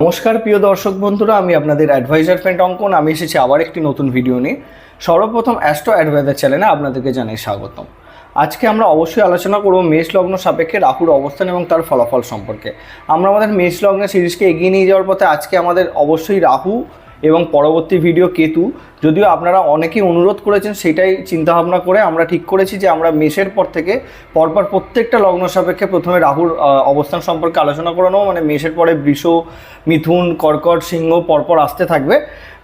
নমস্কার, প্রিয় দর্শক বন্ধুরা, আমি আপনাদের অ্যাডভাইজার ফ্রেন্ড অঙ্কন। আমি এসেছি আবার একটি নতুন ভিডিও নিয়ে। সর্বপ্রথম অ্যাস্ট্রো অ্যাডভাইজার চ্যানেলে আপনাদেরকে জানাই স্বাগতম। আজকে আমরা অবশ্যই আলোচনা করব মেষ লগ্ন সাপেক্ষে রাহুর অবস্থান এবং তার ফলাফল সম্পর্কে। আমরা আমাদের মেষ লগ্নের সিরিজকে এগিয়ে নিয়ে যাওয়ার পথে আজকে আমাদের অবশ্যই রাহু এবং পরবর্তী ভিডিও কেতু, যদিও আপনারা অনেকেই অনুরোধ করেছেন সেটাই চিন্তাভাবনা করে আমরা ঠিক করেছি যে আমরা মেষের পর থেকে পরপর প্রত্যেকটা লগ্ন সাপেক্ষে প্রথমে রাহুর অবস্থান সম্পর্কে আলোচনা করে নেব। মানে মেষের পরে বৃষ, মিথুন, কর্কট, সিংহ পরপর আসতে থাকবে।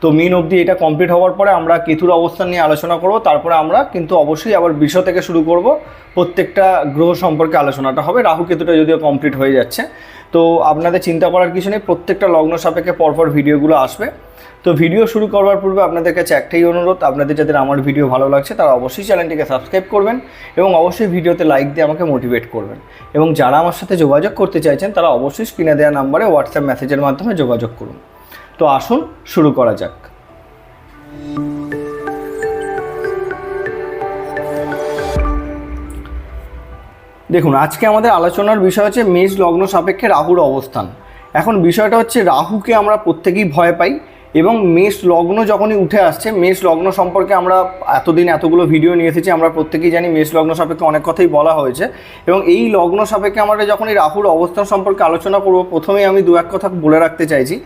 তো মিন অবধি এটা কমপ্লিট হওয়ার পরে আমরা কেতুর অবস্থান নিয়ে আলোচনা করব। তারপরে আমরা কিন্তু অবশ্যই আবার বৃষ থেকে শুরু করব। প্রত্যেকটা গ্রহ সম্পর্কে আলোচনাটা হবে। রাহু কেতুটা যদিও কমপ্লিট হয়ে যাচ্ছে। তো আপনাদের চিন্তা করার কিছু নেই। প্রত্যেকটা লগ্ন সাপেক্ষে পরপর ভিডিওগুলো আসবে। তো ভিডিও শুরু করবার পূর্বে আপনাদের কাছে একটাই অনুরোধ, আপনাদের যাদের আমার ভিডিও ভালো লাগছে, তারা অবশ্যই চ্যানেলটিকে সাবস্ক্রাইব করবেন এবং অবশ্যই ভিডিওতে লাইক দিয়ে আমাকে মোটিভেট করবেন। এবং যারা আমার সাথে যোগাযোগ করতে চাইছেন, তারা অবশ্যই স্ক্রিনে দেওয়া নাম্বারে হোয়াটসঅ্যাপ মেসেজের মাধ্যমে যোগাযোগ করুন। তো আসুন, শুরু করা যাক। দেখুন, আজকে আমাদের আলোচনার বিষয় হচ্ছে মেষ লগ্ন সাপেক্ষে রাহুর অবস্থান। এখন বিষয়টা হচ্ছে, রাহুকে আমরা প্রত্যেকেই ভয় পাই এবং মেষ লগ্ন যখনই উঠে আসছে, মেষ লগ্ন সম্পর্কে আমরা এতদিন এতগুলো ভিডিও নিয়ে এসেছি, আমরা প্রত্যেকেই জানি মেষ লগ্ন সাপেক্ষে অনেক কথাই বলা হয়েছে। এবং এই লগ্ন সাপেক্ষে আমরা যখন এই রাহুর অবস্থান সম্পর্কে আলোচনা করব, প্রথমেই আমি দু এক কথা বলে রাখতে চাইছি।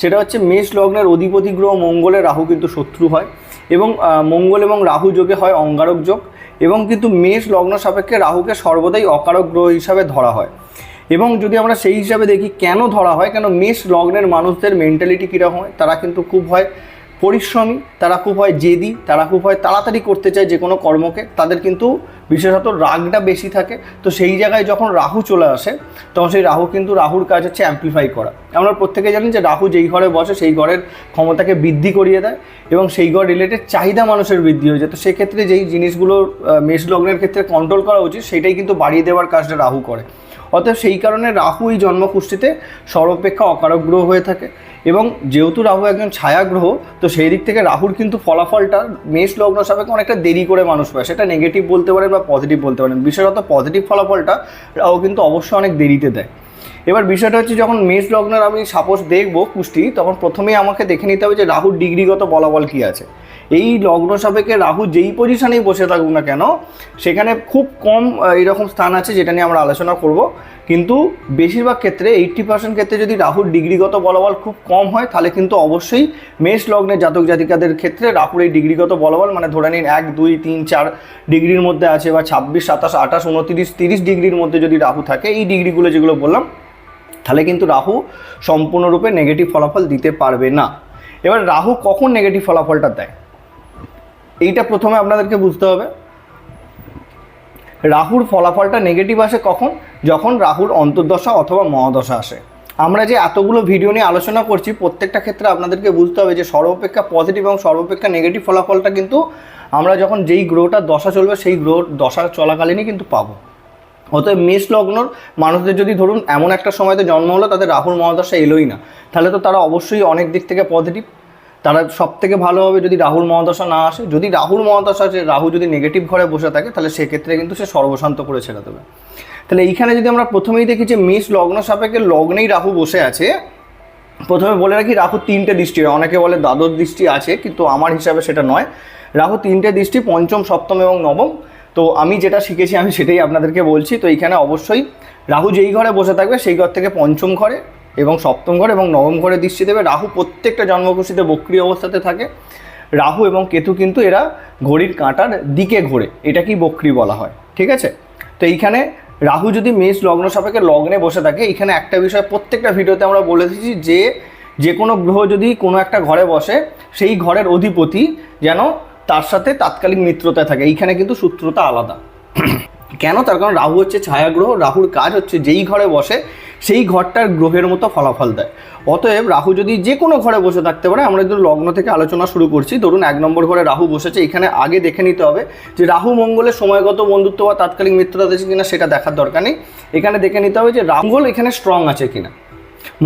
সেটা হচ্ছে মেষ লগ্নের অধিপতি গ্রহ মঙ্গলে রাহু কিন্তু শত্রু হয় এবং মঙ্গল এবং রাহু যোগে হয় অঙ্গারক যোগ এবং কিন্তু মেষ লগ্ন সাপেক্ষে রাহুকে সর্বদাই অকারক গ্রহ হিসাবে ধরা হয়। এবং যদি আমরা সেই হিসাবে দেখি কেন ধরা হয়, কেন মেষ লগ্নের মানুষদের মেন্টালিটি কীরকম হয়, তারা কিন্তু খুব হয় পরিশ্রমী, তারা খুব হয় জেদি, তারা খুব হয় তাড়াতাড়ি করতে চায় যে কোনো কর্মকে, তাদের কিন্তু বিশেষত রাগটা বেশি থাকে। তো সেই জায়গায় যখন রাহু চলে আসে, তখন সেই রাহু কিন্তু রাহুর কাজ হচ্ছে অ্যাম্প্লিফাই করা। আমরা প্রত্যেকে জানি যে রাহু যেই ঘরে বসে, সেই ঘরের ক্ষমতাকে বৃদ্ধি করিয়ে দেয় এবং সেই ঘর রিলেটেড চাহিদা মানুষের বৃদ্ধি হয়ে যায়। তো সেক্ষেত্রে যেই জিনিসগুলো মেষ লগ্নের ক্ষেত্রে কন্ট্রোল করা উচিত, সেটাই কিন্তু বাড়িয়ে দেওয়ার কাজটা রাহু করে। অতএব সেই কারণে রাহু এই জন্মকুষ্ঠিতে সর্বাপেক্ষা অকারক গ্রহ হয়ে থাকে এবং যেহেতু রাহু একজন ছায়া গ্রহ তো সেই দিক থেকে রাহুর কিন্তু ফলাফলটা মেষ লগ্ন সাপেক্ষে অনেকটা দেরি করে মানুষ পায়। সেটা নেগেটিভ বলতে পারেন বা পজিটিভ বলতে পারেন। বিশেষত পজিটিভ ফলাফলটা রাহু কিন্তু অবশ্যই অনেক দেরিতে দেয়। এবার বিষয়টা হচ্ছে যখন মেষ লগ্নের আমি সাপোজ দেখব কুষ্টি, তখন প্রথমেই আমাকে দেখে নিতে হবে যে রাহুর ডিগ্রিগত বলাবল কী আছে। এই লগ্ন সাপেক্ষে রাহু যেই পজিশনেই বসে থাকুক না কেন, সেখানে খুব কম এরকম স্থান আছে যেটা নিয়ে আমরা আলোচনা করব। কিন্তু বেশিরভাগ ক্ষেত্রে এইট্টি পার্সেন্ট ক্ষেত্রে যদি রাহুর ডিগ্রিগত বলবল খুব কম হয়, তাহলে কিন্তু অবশ্যই মেষ লগ্নের জাতক জাতিকাদের ক্ষেত্রে রাহুর এই ডিগ্রিগত বলবল মানে ধরে নিন এক, দুই, তিন, চার ডিগ্রির মধ্যে আছে বা ছাব্বিশ, সাতাশ, আঠাশ, উনতিরিশ, তিরিশ ডিগ্রির মধ্যে যদি রাহু থাকে, এই ডিগ্রিগুলো যেগুলো বললাম, তাহলে কিন্তু রাহু সম্পূর্ণরূপে নেগেটিভ ফলাফল দিতে পারবে না। এবার রাহু কখন নেগেটিভ ফলাফলটা দেয়? এইটা প্রথমে আপনাদেরকে বুঝতে হবে। রাহুর ফলাফলটা নেগেটিভ আসে কখন? যখন রাহুর অন্তর্দশা অথবা মহাদশা আসে। আমরা যে এতগুলো ভিডিও নিয়ে আলোচনা করছি, প্রত্যেকটা ক্ষেত্রে আপনাদেরকে বুঝতে হবে যে সর্বাপেক্ষা পজিটিভ এবং সর্বাপেক্ষা নেগেটিভ ফলাফলটা কিন্তু আমরা যখন যেই গ্রহটার দশা চলবে, সেই গ্রহ দশা চলাকালীনই কিন্তু পাবো। অতএব মেষ লগ্নর মানুষদের যদি ধরুন, এমন একটা সময়তে জন্ম হলো, তাদের রাহুর মহাদশা এলোই না। তাহলে তো তারা অবশ্যই অনেক দিক থেকে পজিটিভ তারা সব থেকে ভালো হবে যদি রাহুল মহাদশা না আসে। যদি রাহুল মহাদশা আছে রাহু যদি নেগেটিভ ঘরে বসে থাকে, তাহলে সেক্ষেত্রে কিন্তু সে সর্বশান্ত করে ছেড়ে দেবে। তাহলে এইখানে যদি আমরা প্রথমেই দেখি যে মিস লগ্ন সাপেক্ষে লগ্নেই রাহু বসে আছে, প্রথমে বলে রাখি রাহু তিনটে দৃষ্টি হয়। অনেকে বলে দ্বাদশ দৃষ্টি আছে, কিন্তু আমার হিসাবে সেটা নয়। রাহু তিনটে দৃষ্টি, পঞ্চম, সপ্তম এবং নবম। তো আমি যেটা শিখেছি, আমি সেটাই আপনাদেরকে বলছি। তো এইখানে অবশ্যই রাহু যেই ঘরে বসে থাকবে, সেই ঘর থেকে পঞ্চম ঘরে এবং সপ্তম ঘর এবং নবম ঘরে দৃষ্টি দেবে রাহু প্রত্যেকটা জন্মকুশিতে বক্রিয় অবস্থাতে থাকে। রাহু এবং কেতু কিন্তু এরা ঘড়ির কাঁটার দিকে ঘোরে, এটাকেই বক্রি বলা হয়, ঠিক আছে? তো এইখানে রাহু যদি মেষ লগ্ন সাপেক্ষে লগ্নে বসে থাকে এখানে একটা বিষয়, প্রত্যেকটা ভিডিওতে আমরা বলে দিয়েছি যে যে কোনো গ্রহ যদি কোনো একটা ঘরে বসে, সেই ঘরের অধিপতি যেন তার সাথে তাৎকালিক মিত্রতায় থাকে, এইখানে কিন্তু সূত্রতা আলাদা। কেন? তার কারণ রাহু হচ্ছে ছায়াগ্রহ, রাহুর কাজ হচ্ছে যেই ঘরে বসে সেই ঘরটার গ্রহের মতো ফলাফল দেয়। অতএব রাহু যদি যে কোনো ঘরে বসে থাকতে পারে, আমরা যদি লগ্ন থেকে আলোচনা শুরু করছি, ধরুন এক নম্বর ঘরে রাহু বসেছে, এখানে আগে দেখে নিতে হবে যে রাহু মঙ্গলের সময়গত বন্ধুত্ব বা তাৎকালিক মিত্রতা আছে কিনা সেটা দেখার দরকার নেই। এখানে দেখে নিতে হবে যে রাহুল এখানে স্ট্রং আছে কিনা।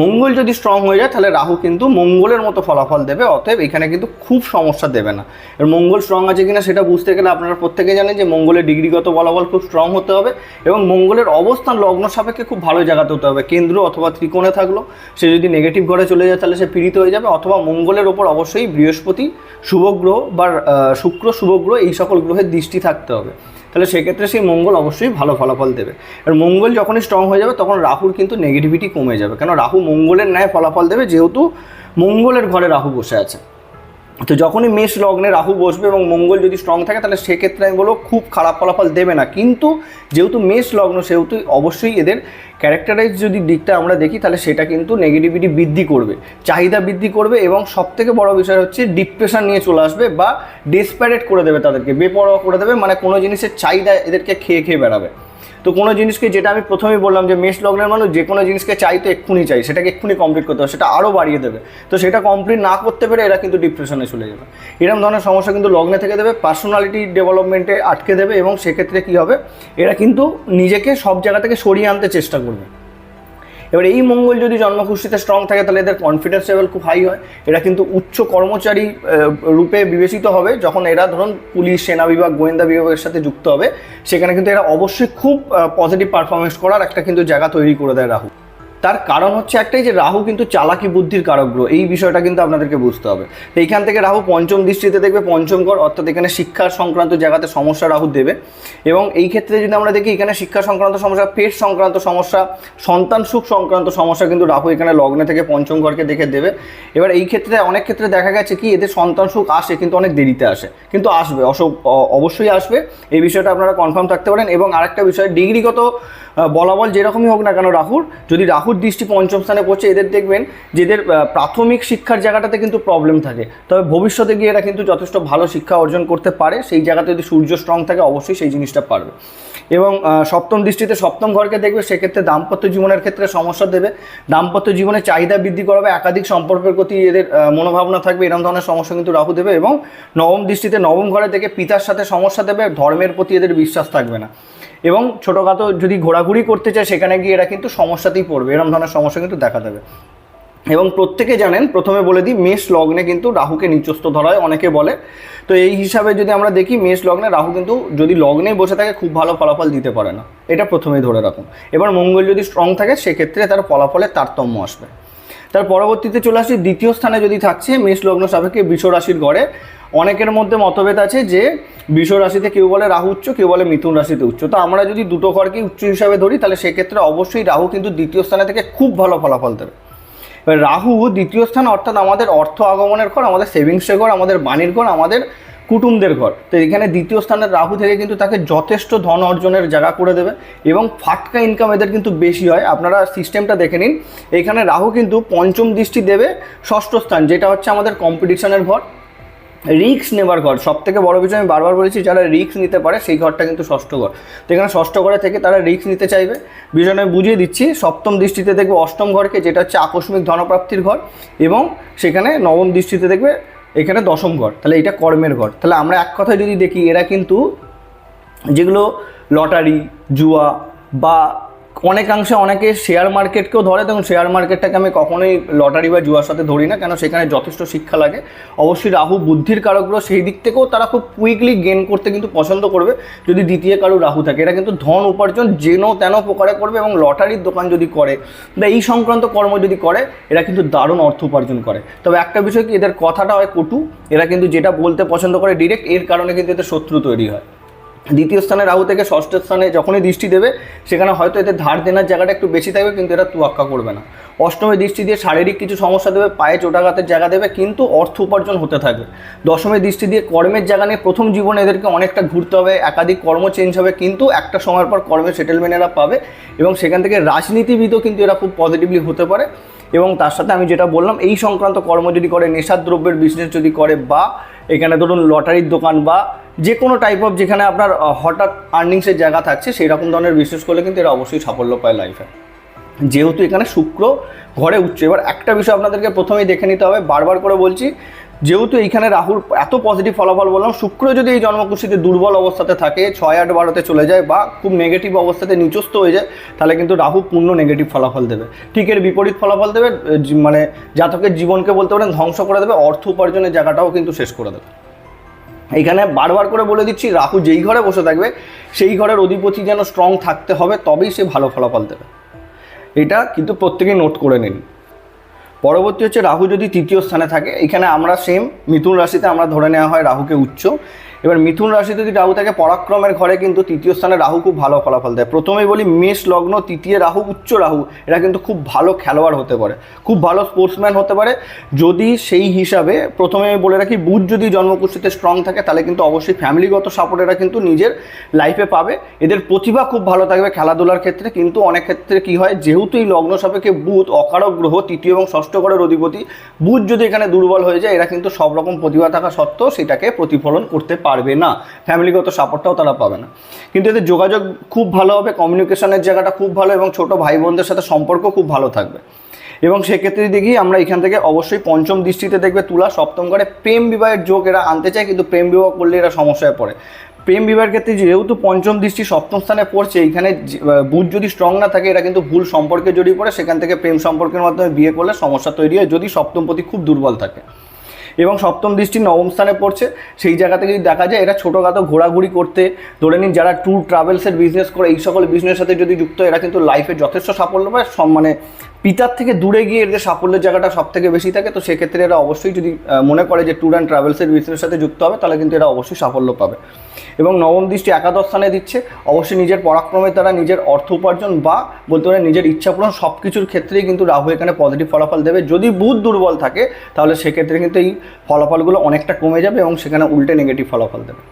মঙ্গল যদি স্ট্রং হয়ে যায়, তাহলে রাহু কিন্তু মঙ্গলের মতো ফলাফল দেবে, অতএব এখানে কিন্তু খুব সমস্যা দেবে না। এর মঙ্গল স্ট্রং আছে কিনা সেটা বুঝতে গেলে আপনারা প্রত্যেকে জানেন যে মঙ্গলের ডিগ্রিগত ফলাফল খুব স্ট্রং হতে হবে এবং মঙ্গলের অবস্থান লগ্ন সাপেক্ষে খুব ভালো জায়গাতে হতে হবে। কেন্দ্র অথবা ত্রিকোণে থাকল, সে যদি নেগেটিভ ঘরে চলে যায়, তাহলে সে পীড়িত হয়ে যাবে অথবা মঙ্গলের ওপর অবশ্যই বৃহস্পতি শুভগ্রহ বা শুক্র শুভগ্রহ এই সকল গ্রহের দৃষ্টি থাকতে হবে। তাহলে সেক্ষেত্রে সেই মঙ্গল অবশ্যই ভালো ফলাফল দেবে। আর মঙ্গল যখনই স্ট্রং হয়ে যাবে, তখন রাহুর কিন্তু নেগেটিভিটি কমে যাবে। কেন? রাহু মঙ্গলের ন্যায় ফলাফল দেবে, যেহেতু মঙ্গলের ঘরে রাহু বসে আছে। তো যখনই মেষ লগ্নে রাহু বসবে এবং মঙ্গল যদি স্ট্রং থাকে, তাহলে সেক্ষেত্রে আমি বলব খুব খারাপ ফলাফল দেবে না। কিন্তু যেহেতু মেষ লগ্ন, সেহেতু অবশ্যই এদের ক্যারেক্টারাইজ যদি দিকটা আমরা দেখি, তাহলে সেটা কিন্তু নেগেটিভিটি বৃদ্ধি করবে, চাহিদা বৃদ্ধি করবে এবং সবথেকে বড় বিষয় হচ্ছে ডিপ্রেশন নিয়ে চলে আসবে বা ডেসপারেট করে দেবে তাদেরকে, বেপরোয়া করে দেবে মানে কোনো জিনিসের চাহিদা এদেরকে খেয়ে খেয়ে বেড়াবে। তো কোনো জিনিসকে যেটা আমি প্রথমেই বললাম যে মেষ লগ্নের মানুষ যে কোনো জিনিসকে চাই তো এক্ষুনি চাই, সেটাকে এক্ষুনি কমপ্লিট করতে হবে, সেটা আরও বাড়িয়ে দেবে। তো সেটা কমপ্লিট না করতে পেরে এরা কিন্তু ডিপ্রেশনে চলে যাবে। এরকম ধরনের সমস্যা কিন্তু লগ্নে থেকে দেবে পার্সোনালিটি ডেভেলপমেন্টে আটকে দেবে এবং সেক্ষেত্রে কী হবে? এরা কিন্তু নিজেকে সব জায়গা থেকে সরিয়ে আনতে চেষ্টা করবে। এবার এই মঙ্গল যদি জন্মকুষ্ঠিতে স্ট্রং থাকে, তাহলে এদের কনফিডেন্স লেভেল খুব হাই হয়। এরা কিন্তু উচ্চ কর্মচারী রূপে বিবেচিত হবে, যখন এরা ধরুন পুলিশ, সেনা বিভাগ, গোয়েন্দা বিভাগের সাথে যুক্ত হবে, সেখানে কিন্তু এরা অবশ্যই খুব পজিটিভ পারফরমেন্স করার একটা কিন্তু জায়গা তৈরি করে দেয় রাহু তার কারণ হচ্ছে একটাই যে রাহু কিন্তু চালাকি বুদ্ধির কারক গ্রহ, এই বিষয়টা কিন্তু আপনাদেরকে বুঝতে হবে। এইখান থেকে রাহু পঞ্চম দৃষ্টিতে দেখবে, পঞ্চম ঘর, অর্থাৎ এখানে শিক্ষার সংক্রান্ত জায়গাতে সমস্যা রাহু দেবে। এবং এই ক্ষেত্রে যদি আমরা দেখি, এখানে শিক্ষা সংক্রান্ত সমস্যা, পেট সংক্রান্ত সমস্যা, সন্তান সুখ সংক্রান্ত সমস্যা কিন্তু রাহু এখানে লগ্নে থেকে পঞ্চম ঘরকে দেখে দেবে। এবার এই ক্ষেত্রে অনেক ক্ষেত্রে দেখা গেছে কি, এদের সন্তান সুখ আসে কিন্তু অনেক দেরিতে আসে, কিন্তু আসবে অবশ্যই আসবে। এই বিষয়টা আপনারা কনফার্ম থাকতে পারেন। এবং আরেকটা বিষয়, ডিগ্রিগত বলাবল যেরকমই হোক না কেন রাহুর, যদি রাহুর দৃষ্টি পঞ্চম স্থানে পড়ছে, এদের দেখবেন যে এদের প্রাথমিক শিক্ষার জায়গাটাতে কিন্তু প্রবলেম থাকে। তবে ভবিষ্যতে গিয়ে এরা কিন্তু যথেষ্ট ভালো শিক্ষা অর্জন করতে পারে। সেই জায়গাতে যদি সূর্য স্ট্রং থাকে, অবশ্যই সেই জিনিসটা পারবে। এবং সপ্তম দৃষ্টিতে সপ্তম ঘরকে দেখবে, সেক্ষেত্রে দাম্পত্য জীবনের ক্ষেত্রে সমস্যা দেবে। দাম্পত্য জীবনে চাহিদা বৃদ্ধি করাবে, একাধিক সম্পর্কের প্রতি এদের মনোভাবনা থাকবে এরকম ধরনের সমস্যা কিন্তু রাহু দেবে। এবং নবম দৃষ্টিতে নবম ঘরে থেকে পিতার সাথে সমস্যা দেবে, ধর্মের প্রতি এদের বিশ্বাস থাকবে না। এবং ছোটোখাটো যদি ঘোরাঘুরি করতে চায়, সেখানে গিয়ে এরা কিন্তু সমস্যাতেই পড়বে। এরকম ধরনের সমস্যা কিন্তু দেখা দেবে। এবং প্রত্যেকে জানেন, প্রথমে বলে দিই, মেষ লগ্নে কিন্তু রাহুকে নিচস্থ ধরা হয় অনেকে বলে। তো এই হিসাবে যদি আমরা দেখি, মেষ লগ্নে রাহু কিন্তু যদি লগ্নে বসে থাকে, খুব ভালো ফলাফল দিতে পারে না। এটা প্রথমেই ধরে রাখুন। এবার মঙ্গল যদি স্ট্রং থাকে, সেক্ষেত্রে তার ফলাফলের তারতম্য আসবে। তার পরবর্তীতে চলে আসি, দ্বিতীয় স্থানে যদি থাকছে, মেষ লগ্ন সাপেক্ষে বৃষ রাশির ঘরে অনেকের মধ্যে মতভেদ আছে যে বৃষ রাশিতে কেউ বলে রাহু উচ্চ, কেউ বলে মিথুন রাশিতে উচ্চ। তো আমরা যদি দুটো ঘরকে উচ্চ হিসাবে ধরি, তাহলে সেক্ষেত্রে অবশ্যই রাহু কিন্তু দ্বিতীয় স্থানে থেকে খুব ভালো ফলাফল দেবে। এবার রাহু দ্বিতীয় স্থান অর্থাৎ আমাদের অর্থ আগমনের ঘর, আমাদের সেভিংসের ঘর, আমাদের বাণীর ঘর, আমাদের কুটুমদের ঘর। তো এখানে দ্বিতীয় স্থানের রাহু থেকে কিন্তু তাকে যথেষ্ট ধন অর্জনের জায়গা করে দেবে এবং ফাটকা ইনকাম এদের কিন্তু বেশি হয়। আপনারা সিস্টেমটা দেখে নিন। এখানে রাহু কিন্তু পঞ্চম দৃষ্টি দেবে ষষ্ঠ স্থান, যেটা হচ্ছে আমাদের কম্পিটিশনের ঘর। রিক্স নেবার ঘর। সব থেকে বড় বিষয় আমি বারবার বলেছি, যারা রিক্স নিতে পারে সেই ঘরটা কিন্তু ষষ্ঠ ঘর। তো এখানে ষষ্ঠ ঘরে থেকে তারা রিক্স নিতে চাইবে। বিষয়টা আমি বুঝিয়ে দিচ্ছি, সপ্তম দৃষ্টিতে দেখবে অষ্টম ঘরকে, যেটা হচ্ছে আকস্মিক ধনপ্রাপ্তির ঘর, এবং সেখানে নবম দৃষ্টিতে দেখবে এখানে দশম ঘর, তাহলে এটা কর্মের ঘর। তাহলে আমরা এক কথায় যদি দেখি, এরা কিন্তু যেগুলো লটারি, জুয়া বা অনেকাংশে অনেকে শেয়ার মার্কেটকেও ধরে। তখন শেয়ার মার্কেটটাকে আমি কখনোই লটারি বা জুয়ার সাথে ধরি না, কেন সেখানে যথেষ্ট শিক্ষা লাগে। অবশ্যই রাহু বুদ্ধির কারকগুলো সেই দিক থেকেও তারা খুব কুইকলি গেন করতে কিন্তু পছন্দ করবে, যদি দ্বিতীয় কারও রাহু থাকে। এটা কিন্তু ধন উপার্জন, যেন তেন প্রকারে করবে এবং লটারির দোকান যদি করে, বা এই সংক্রান্ত কর্ম যদি করে, এরা কিন্তু দারুণ অর্থ উপার্জন করে। তবে একটা বিষয় কি, এদের কথাটা হয় কটু, এরা কিন্তু যেটা বলতে পছন্দ করে ডিরেক্ট এর কারণে কিন্তু এদের শত্রু তৈরি হয়। দ্বিতীয় স্থানে রাহু থেকে ষষ্ঠ স্থানে যখনই দৃষ্টি দেবে, সেখানে হয়তো এদের ধার দেনার জায়গাটা একটু বেশি থাকবে, কিন্তু এরা তুয়াক্কা করবে না। অষ্টমী দৃষ্টি দিয়ে শারীরিক কিছু সমস্যা দেবে, পায়ে চোটাঘাতের জায়গা দেবে, কিন্তু অর্থ উপার্জন হতে থাকবে। দশমী দৃষ্টি দিয়ে কর্মের জায়গা নিয়ে প্রথম জীবনে এদেরকে অনেকটা ঘুরতে হবে, একাধিক কর্ম চেঞ্জ হবে, কিন্তু একটা সময়ের পর কর্মের সেটেলমেন্ট এরা পাবে এবং সেখান থেকে রাজনীতিবিদও কিন্তু এরা খুব পজিটিভলি হতে পারে। এবং তার সাথে আমি যেটা বললাম, এই সংক্রান্ত কর্ম যদি করে নেশার দ্রব্যের বিজনেস যদি করে বা এখানে ধরুন লটারির দোকান বা যে কোনো টাইপ অফ যেখানে আপনার হঠাৎ আর্নিংসের জায়গা থাকছে সেই রকম ধরনের বিজনেস করলে কিন্তু এরা অবশ্যই সাফল্য পায় লাইফে যেহেতু এখানে শুক্র ঘরে উঠছে, এবার একটা বিষয় আপনাদেরকে প্রথমেই দেখে নিতে হবে, বারবার করে বলছি যেহেতু এইখানে রাহুর এত পজিটিভ ফলাফল বললাম, শুক্র যদি এই জন্মকুষ্ঠিতে দুর্বল অবস্থাতে থাকে, ছয় আট বারোতে চলে যায় বা খুব নেগেটিভ অবস্থাতে নিচস্থ হয়ে যায়, তাহলে কিন্তু রাহু পূর্ণ নেগেটিভ ফলাফল দেবে। ঠিক এর বিপরীত ফলাফল দেবে মানে জাতকের জীবনকে বলতে পারেন ধ্বংস করে দেবে, অর্থ উপার্জনের জায়গাটাও কিন্তু শেষ করে দেবে। এইখানে বারবার করে বলে দিচ্ছি, রাহু যেই ঘরে বসে থাকবে, সেই ঘরের অধিপতি যেন স্ট্রং থাকতে হবে, তবেই সে ভালো ফলাফল দেবে। এটা কিন্তু প্রত্যেকেই নোট করে নিন। পরবর্তী হচ্ছে রাহু যদি তৃতীয় স্থানে থাকে, এখানে আমরা সেম মিথুন রাশিতে আমরা ধরে নেওয়া হয় রাহুকে উচ্চ। এবার মিথুন রাশিতে যদি রাহু থাকে, পরাক্রমের ঘরে কিন্তু তৃতীয় স্থানে রাহু খুব ভালো ফলাফল দেয়। প্রথমেই বলি, মেষ লগ্ন, তৃতীয় রাহু, উচ্চ রাহু, এরা কিন্তু খুব ভালো খেলোয়াড় হতে পারে। খুব ভালো স্পোর্টসম্যান হতে পারে। যদি সেই হিসাবে প্রথমে বলে রাখি, বুধ যদি জন্মকুষ্ঠিতে স্ট্রং থাকে, তাহলে কিন্তু অবশ্যই ফ্যামিলিগত সাপোর্ট এরা কিন্তু নিজের লাইফে পাবে। এদের প্রতিভা খুব ভালো থাকবে খেলাধুলার ক্ষেত্রে, কিন্তু অনেক ক্ষেত্রে কি হয়, যেহেতু এই লগ্ন সাপেক্ষে বুধ, অকারক গ্রহ, তৃতীয় এবং ষষ্ঠ ঘরের অধিপতি, বুধ যদি এখানে দুর্বল হয়ে যায়, এরা কিন্তু সব রকম প্রতিভা থাকা সত্ত্বেও সেটাকে প্রতিফলন করতে পারবে না। ফ্যামিলিগত সাপোর্টটাও তারা পাবে না। কিন্তু এদের যোগাযোগ খুব ভালো হবে কমিউনিকেশনের জায়গাটা খুব ভালো এবং ছোট ভাই বোনদের সাথে সম্পর্ক খুব ভালো থাকবে। এবং সেক্ষেত্রে দেখি, আমরা এখান থেকে অবশ্যই পঞ্চম দৃষ্টিতে দেখবে তুলা, সপ্তম ঘরে প্রেম বিবাহের যোগ এরা আনতে চায়, কিন্তু প্রেম বিবাহ করলে এরা সমস্যায় পড়ে। প্রেম বিবাহের ক্ষেত্রে যেহেতু পঞ্চম দৃষ্টি সপ্তম স্থানে পড়ছে, এইখানে বুধ যদি স্ট্রং না থাকে, এরা কিন্তু ভুল সম্পর্কে জড়িয়ে পড়ে, সেখান থেকে প্রেম সম্পর্কের মাধ্যমে বিয়ে করলে সমস্যা তৈরি হয়, যদি সপ্তম প্রতি খুব দুর্বল থাকে। এবং সপ্তম দৃষ্টি নবম স্থানে পড়ছে। সেই জায়গা থেকে যদি দেখা যায়, এরা ছোটোখাটো ঘোরাঘুরি করতে, ধরে নিন যারা ট্যুর ট্রাভেলসের বিজনেস করে, এই সকল বিজনেসের সাথে যদি যুক্ত, এরা কিন্তু লাইফে যথেষ্ট সাফল্য পায় সম্মানে মানে পিতার থেকে দূরে গিয়ে এদের সাফল্যের জায়গাটা সব থেকে বেশি থাকে, তো সেক্ষেত্রে এরা অবশ্যই যদি মনে করে যে ট্যুর অ্যান্ড ট্রাভেলসের বিজনেসের সাথে যুক্ত হবে, তাহলে কিন্তু এরা অবশ্যই সাফল্য পাবে। এবং নবম দৃষ্টি একাদশ স্থানে দিচ্ছে, অবশ্যই নিজের পরাক্রমে তারা নিজের অর্থ উপার্জন বা বলতে পারে নিজের ইচ্ছা পূরণ সব কিছুর ক্ষেত্রেই কিন্তু রাহু এখানে পজিটিভ ফলাফল দেবে। যদি বুধ দুর্বল থাকে, তাহলে সেক্ষেত্রে কিন্তু এই ফলাফলগুলো অনেকটা কমে যাবে এবং সেখানে উল্টে নেগেটিভ ফলাফল দেবে।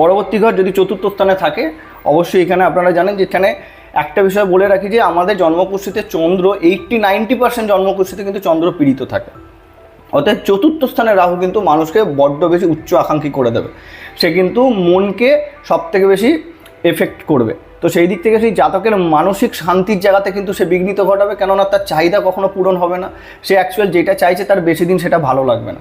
পরবর্তী ঘর যদি চতুর্থ স্থানে থাকে, অবশ্যই এখানে আপনারা জানেন যে এখানে একটা বিষয় বলে রাখি যে আমাদের জন্মকুষ্ঠিতে চন্দ্র এইট্টি নাইনটি পার্সেন্ট জন্মকুষ্ঠিতে কিন্তু চন্দ্র পীড়িত থাকে। অতএব চতুর্থ স্থানে রাহু কিন্তু মানুষকে বড্ড বেশি উচ্চ আকাঙ্ক্ষী করে দেবে। সে কিন্তু মনকে সব থেকে বেশি এফেক্ট করবে। তো সেই দিক থেকে সেই জাতকের মানসিক শান্তির জায়গাতে কিন্তু সে বিঘ্নিত ঘটাবে, কেননা তার চাহিদা কখনো পূরণ হবে না। সে অ্যাকচুয়াল যেটা চাইছে তার বেশি দিন সেটা ভালো লাগবে না।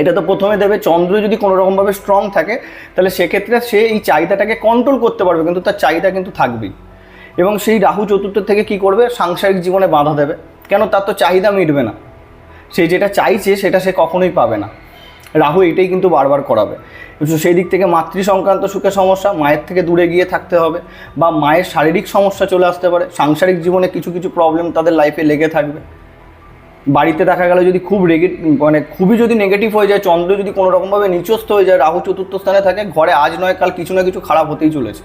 এটা তো প্রথমে দেবে, চন্দ্র যদি কোনো রকমভাবে স্ট্রং থাকে, তাহলে সেক্ষেত্রে সে এই চাহিদাটাকে কন্ট্রোল করতে পারবে, কিন্তু তার চাহিদা কিন্তু থাকবেই। এবং সেই রাহু চতুর্থ থেকে কি করবে? সাংসারিক জীবনে বাধা দেবে। কেন? তার তো চাহিদা মিটবে না। সে যেটা চাইছে, সেটা সে কখনোই পাবে না। রাহু এটাই কিন্তু বারবার করাবে। সেই দিক থেকে মাতৃ সংক্রান্ত সুখের সমস্যা, মায়ের থেকে দূরে গিয়ে থাকতে হবে বা মায়ের শারীরিক সমস্যা চলে আসতে পারে। সাংসারিক জীবনে কিছু কিছু প্রবলেম তাদের লাইফে লেগে থাকবে। বাড়িতে দেখা গেল যদি খুব রেগে মানে খুবই যদি নেগেটিভ হয়ে যায়, চন্দ্র যদি কোনো রকমভাবে নিচস্থ হয়ে যায়, রাহু চতুর্থ স্থানে থাকে, ঘরে আজ নয়, কাল কিছু না কিছু খারাপ হতেই চলেছে।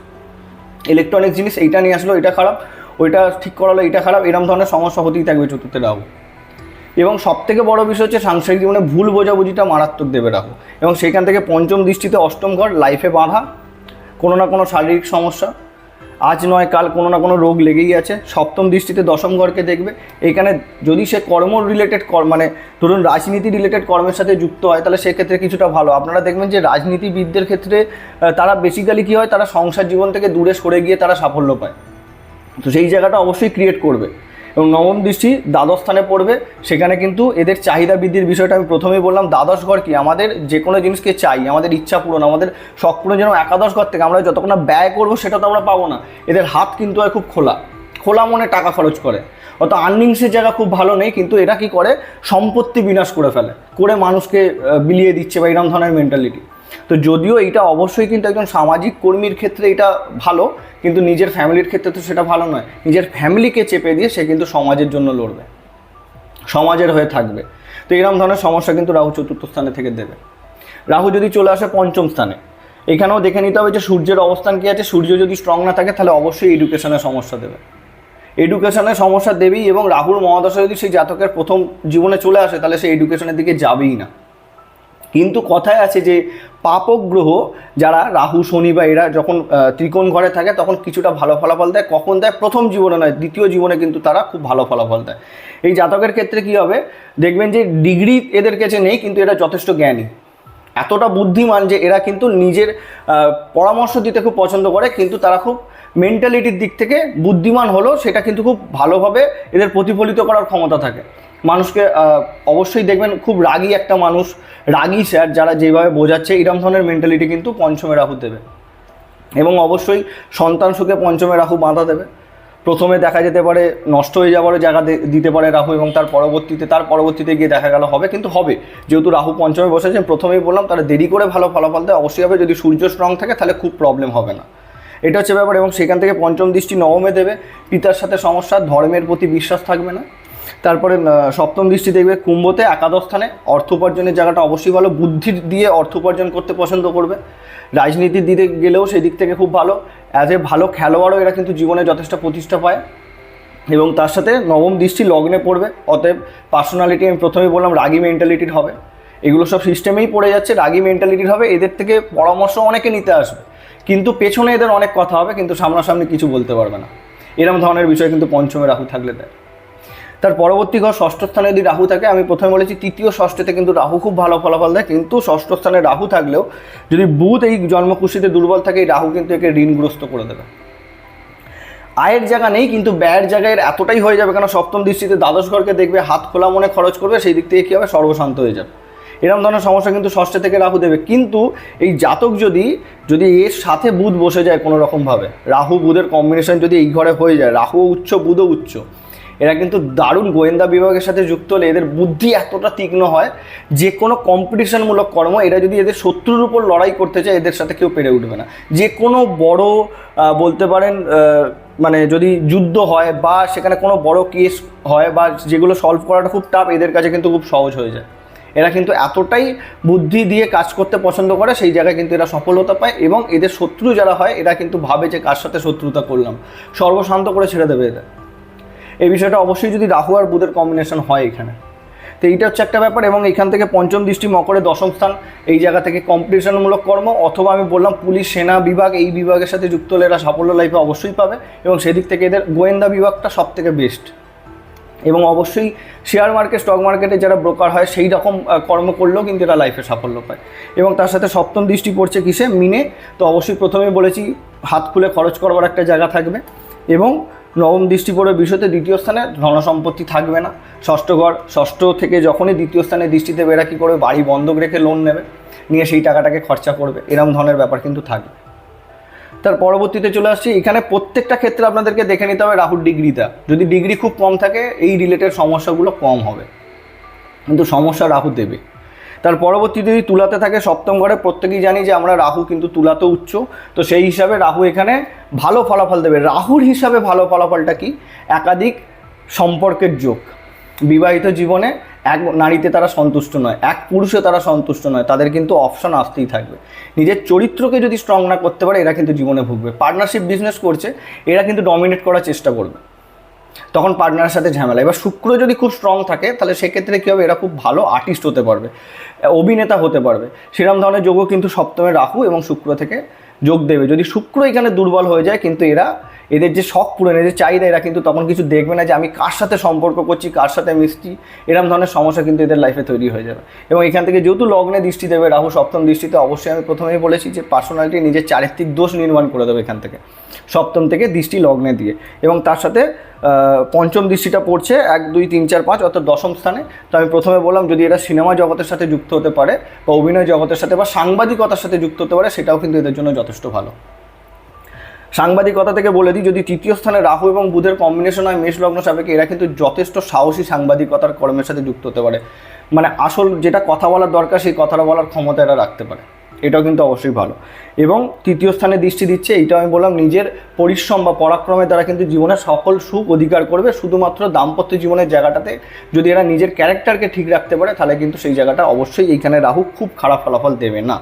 ইলেকট্রনিক জিনিস, এইটা নিয়ে আসলো, এটা খারাপ, ওইটা ঠিক করালো এটা খারাপ, এরম ধরনের সমস্যা হতেই থাকবে চতুর্থে রাহু। এবং সব থেকে বড়ো বিষয় হচ্ছে সাংসারিক জীবনে ভুল বোঝাবুঝিটা মারাত্মক দেবে রাহু। এবং সেখান থেকে পঞ্চম দৃষ্টিতে অষ্টম ঘর লাইফে বাঁধা, কোনো না কোনো শারীরিক সমস্যা। আজ নয়, কাল কোনো না কোনো রোগ লেগেই আছে। সপ্তম দৃষ্টিতে দশম ঘরকে দেখবে। এখানে যদি সে কর্ম রিলেটেড মানে ধরুন রাজনীতি রিলেটেড কর্মের সাথে যুক্ত হয়, তাহলে সেক্ষেত্রে কিছুটা ভালো। আপনারা দেখবেন যে রাজনীতিবিদদের ক্ষেত্রে তারা বেসিক্যালি কী হয়, তারা সংসার জীবন থেকে দূরে সরে গিয়ে তারা সাফল্য পায়। তো সেই জায়গাটা অবশ্যই ক্রিয়েট করবে। এবং নবম দৃষ্টি দ্বাদশ স্থানে পড়বে। সেখানে কিন্তু এদের চাহিদা বৃদ্ধির বিষয়টা আমি প্রথমেই বললাম, দ্বাদশ ঘর কি? আমাদের যে কোনো জিনিসকে চাই, আমাদের ইচ্ছা পূরণ, আমাদের শখ পূরণ যেন একাদশ ঘর থেকে আমরা যতক্ষণ না ব্যয় করব সেটা তো আমরা পাবো না। এদের হাত কিন্তু হয় খুব খোলা। খোলা মনে টাকা খরচ করে। অত আর্নিংসের জায়গা খুব ভালো নেই, কিন্তু এরা কি করে? সম্পত্তি বিনাশ করে ফেলে। করে মানুষকে বিলিয়ে দিচ্ছে বা এরকম ধরনের মেন্টালিটি তো যদিও এটা অবশ্যই কিন্তু একজন সামাজিক কর্মীর ক্ষেত্রে এটা ভালো, কিন্তু নিজের ফ্যামিলির ক্ষেত্রে তো সেটা ভালো নয়। নিজের ফ্যামিলিকে চেপে দিয়ে সে কিন্তু সমাজের জন্য লড়বে। সমাজের হয়ে থাকবে। তো এরকম ধরনের সমস্যা কিন্তু রাহু চতুর্থ স্থানে থেকে দেবে। রাহু যদি চলে আসে পঞ্চম স্থানে, এখানেও দেখে নিতে হবে যে সূর্যের অবস্থান কী আছে। সূর্য যদি স্ট্রং না থাকে, তাহলে অবশ্যই এডুকেশনের সমস্যা দেবে। এডুকেশনের সমস্যা দেবেই এবং রাহুর মহাদশা যদি সেই জাতকের প্রথম জীবনে চলে আসে, তাহলে সে এডুকেশনের দিকে যাবেই না। কিন্তু কথায় আছে যে পাপক গ্রহ যারা রাহু, শনি বা এরা যখন ত্রিকোণ ঘরে থাকে তখন কিছুটা ভালো ফলাফল দেয়, কখন দেয়? প্রথম জীবনে নয়, দ্বিতীয় জীবনে কিন্তু তারা খুব ভালো ফলাফল দেয়। এই জাতকের ক্ষেত্রে কি হবে? দেখবেন যে ডিগ্রি এদের কাছে নেই, কিন্তু এরা যথেষ্ট জ্ঞানী। এতটা বুদ্ধিমান যে এরা কিন্তু নিজের পরামর্শ দিতে খুব পছন্দ করে, কিন্তু তারা খুব মেন্টালিটির দিক থেকে বুদ্ধিমান হলেও সেটা কিন্তু খুব ভালোভাবে এদের প্রতিফলিত করার ক্ষমতা থাকে। মানুষকে অবশ্যই দেখবেন খুব রাগী একটা মানুষ, রাগী স্যার যারা যেভাবে বোঝাচ্ছে এরকম ধরনের মেন্টালিটি কিন্তু পঞ্চমে রাহু দেবে। এবং অবশ্যই সন্তান সুখে পঞ্চমে রাহু বাঁধা দেবে। প্রথমে দেখা যেতে পারে নষ্ট হয়ে যাওয়ারও জায়গা দিতে পারে রাহু এবং তার পরবর্তীতে তার পরবর্তীতে গিয়ে দেখা গেল হবে, কিন্তু হবে। যেহেতু রাহু পঞ্চমে বসেছে প্রথমেই বললাম তারা দেরি করে ভালো ফলাফল দেয়। অবশ্যই হবে, যদি সূর্য স্ট্রং থাকে তাহলে খুব প্রবলেম হবে না। এটা হচ্ছে ব্যাপার, এবং সেখান থেকে পঞ্চম দৃষ্টি নবমে দেবে। পিতার সাথে সমস্যা, ধর্মের প্রতি বিশ্বাস থাকবে না। তারপরে সপ্তম দৃষ্টি দেখবে কুম্ভতে একাদশ স্থানে অর্থ উপার্জনের জায়গাটা অবশ্যই ভালো। বুদ্ধি দিয়ে অর্থ উপার্জন করতে পছন্দ করবে। রাজনীতির দিকে গেলেও সেই দিক থেকে খুব ভালো। অ্যাজ এ ভালো খেলোয়াড়ও এরা কিন্তু জীবনে যথেষ্ট প্রতিষ্ঠা পায়। এবং তার সাথে নবম দৃষ্টি লগ্নে পড়বে। অতএব পার্সোনালিটি আমি প্রথমেই বললাম, রাগী মেন্টালিটির হবে। এগুলো সব সিস্টেমেই পড়ে যাচ্ছে, রাগী মেন্টালিটির হবে। এদের থেকে পরামর্শ অনেকে নিতে আসবে। কিন্তু পেছনে এদের অনেক কথা হবে, কিন্তু সামনাসামনি কিছু বলতে পারবে না। এরকম ধরনের বিষয় কিন্তু পঞ্চমে রাহু থাকলে দেয়। তার পরবর্তী ঘর ষষ্ঠ স্থানে যদি রাহু থাকে, আমি প্রথমে বলেছি তৃতীয় ষষ্ঠতে কিন্তু রাহু খুব ভালো ফলাফল দেয়। কিন্তু ষষ্ঠ স্থানে রাহু থাকলেও যদি বুধ এই জন্মকুশিতে দুর্বল থাকে, এই রাহু কিন্তু একে ঋণগ্রস্ত করে দেবে। আয়ের জায়গা নেই, কিন্তু ব্যয়ের জায়গায় এতটাই হয়ে যাবে কেন? সপ্তম দৃষ্টিতে দ্বাদশ ঘরকে দেখবে, হাত খোলা মনে খরচ করবে, সেই দিক থেকে কী হবে? সর্বশান্ত হয়ে যাবে। এরকম ধরনের সমস্যা কিন্তু ষষ্ঠে থেকে রাহু দেবে। কিন্তু এই জাতক যদি যদি এর সাথে বুধ বসে যায় কোনো রকমভাবে রাহু বুধের কম্বিনেশন যদি এই ঘরে হয়ে যায়, রাহু উচ্চ, বুধও উচ্চ এরা কিন্তু দারুণ গোয়েন্দা বিভাগের সাথে যুক্ত হলে এদের বুদ্ধি এতটা তীক্ষ্ণ হয়, যে কোনো কম্পিটিশনমূলক কর্ম এরা যদি এদের শত্রুর উপর লড়াই করতে চায়, এদের সাথে কেউ পেরে উঠবে না। যে কোনো বড় বলতে পারেন মানে যদি যুদ্ধ হয় বা সেখানে কোনো বড় কেস হয় বা যেগুলো সলভ করাটা খুব টাফ এদের কাছে কিন্তু খুব সহজ হয়ে যায়। এরা কিন্তু এতটাই বুদ্ধি দিয়ে কাজ করতে পছন্দ করে, সেই জায়গায় কিন্তু এরা সফলতা পায় এবং এদের শত্রু যারা হয়, এরা কিন্তু ভাবে যে কার সাথে শত্রুতা করলাম। সর্বশান্ত করে ছেড়ে দেবে এদের। এই বিষয়টা অবশ্যই যদি রাহু আর বুধের কম্বিনেশন হয় এখানে। তো এইটা হচ্ছে একটা ব্যাপার এবং এখান থেকে পঞ্চম দৃষ্টি মকরে দশম স্থান, এই জায়গা থেকে কম্পিটিশনমূলক কর্ম অথবা আমি বললাম পুলিশ, সেনা বিভাগ, এই বিভাগের সাথে যুক্ত হলে এরা সাফল্য লাইফে অবশ্যই পাবে এবং সেদিক থেকে এদের গোয়েন্দা বিভাগটা সব থেকে বেস্ট এবং অবশ্যই শেয়ার মার্কেট স্টক মার্কেটে যারা ব্রোকার হয়, সেই রকম কর্ম করলেও কিন্তু এরা লাইফে সাফল্য পায়। এবং তার সাথে সপ্তম দৃষ্টি পড়ছে কিসে? মিনে। তো অবশ্যই প্রথমেই বলেছি, হাত খুলে খরচ করবার একটা জায়গা থাকবে। এবং নবম দৃষ্টি পড়বে বিষয়তে দ্বিতীয় স্থানে ধনসম্পত্তি থাকবে না। ষষ্ঠ ঘর, ষষ্ঠ থেকে যখনই দ্বিতীয় স্থানে দৃষ্টিতে দেবে এরা কী করবে? বাড়ি বন্ধক রেখে লোন নেবে। নিয়ে সেই টাকাটাকে খরচা করবে। এরকম ধরনের ব্যাপার কিন্তু থাকবে। তার পরবর্তীতে চলে আসছি। এখানে প্রত্যেকটা ক্ষেত্রে আপনাদেরকে দেখে নিতে হবে রাহুর ডিগ্রিটা। যদি ডিগ্রি খুব কম থাকে, এই রিলেটেড সমস্যাগুলো কম হবে। কিন্তু সমস্যা রাহু দেবে। তার পরবর্তীতে যদি তুলাতে থাকে, সপ্তম ঘরে প্রত্যেকেই জানি যে আমরা রাহু কিন্তু তুলাতে উচ্চ। তো সেই হিসাবে রাহু এখানে ভালো ফলাফল দেবে। রাহুর হিসাবে ভালো ফলাফলটা কি? একাধিক সম্পর্কের যোগ। বিবাহিত জীবনে এক নারীতে তারা সন্তুষ্ট নয়, এক পুরুষে তারা সন্তুষ্ট নয়, তাদের কিন্তু অপশন আসতেই থাকবে। নিজের চরিত্রকে যদি স্ট্রং না করতে পারে, এরা কিন্তু জীবনে ভুগবে। পার্টনারশিপ বিজনেস করছে, এরা কিন্তু ডমিনেট করার চেষ্টা করবে। তখন পার্টনারের সাথে ঝামেলা। এবার শুক্র যদি খুব স্ট্রং থাকে, তাহলে সেক্ষেত্রে কী হবে? এরা খুব ভালো আর্টিস্ট হতে পারবে, অভিনেতা হতে পারবে। সেরকম ধরনের যোগও কিন্তু সপ্তমে রাহু এবং শুক্র থেকে যোগ দেবে। যদি শুক্র এখানে দুর্বল হয়ে যায়, কিন্তু এরা এদের যে শখ পূরণের যে চাহিদা, এরা কিন্তু তখন কিছু দেখবে না যে আমি কার সাথে সম্পর্ক করছি, কার সাথে মিশছি এরকম ধরনের সমস্যা কিন্তু এদের লাইফে তৈরি হয়ে যাবে। এবং এখান থেকে যেহেতু লগ্নে দৃষ্টি দেবে, রাহু সপ্তম দৃষ্টিতে, অবশ্যই আমি প্রথমেই বলেছি যে পার্সোনালিটি নিজের চারিত্রিক দোষ নির্মাণ করে দেবে এখান থেকে। সপ্তম থেকে দৃষ্টি লগ্নে দিয়ে। এবং তার সাথে পঞ্চম দৃষ্টিটা পড়ছে এক, দুই, তিন, চার, পাঁচ, অর্থাৎ দশম স্থানে। তো আমি প্রথমে বললাম, যদি এটা সিনেমা জগতের সাথে যুক্ত হতে পারে বা অভিনয় জগতের সাথে বা সাংবাদিকতার সাথে যুক্ত হতে পারে, সেটাও কিন্তু এদের জন্য যথেষ্ট ভালো। সাংবাদিকতা থেকে বলে দিই, যদি তৃতীয় স্থানে রাহু এবং বুধের কম্বিনেশন হয় মেষ লগ্ন সাপেক্ষে, এরা কিন্তু যথেষ্ট সাহসী সাংবাদিকতার কর্মের সাথে যুক্ত হতে পারে। মানে আসল যেটা কথা বলার দরকার, সেই কথাটা বলার ক্ষমতা এরা রাখতে পারে। এটাও কিন্তু অবশ্যই ভালো। এবং তৃতীয় স্থানে দৃষ্টি দিচ্ছে, এইটা আমি বললাম, নিজের পরিশ্রম বা পরাক্রমের দ্বারা কিন্তু জীবনে সকল সুখ অধিকার করবে। শুধুমাত্র দাম্পত্য জীবনের জায়গাটাতে যদি এরা নিজের ক্যারেক্টারকে ঠিক রাখতে পারে, তাহলে কিন্তু সেই জায়গাটা অবশ্যই এইখানে রাহু খুব খারাপ ফলাফল দেবে না।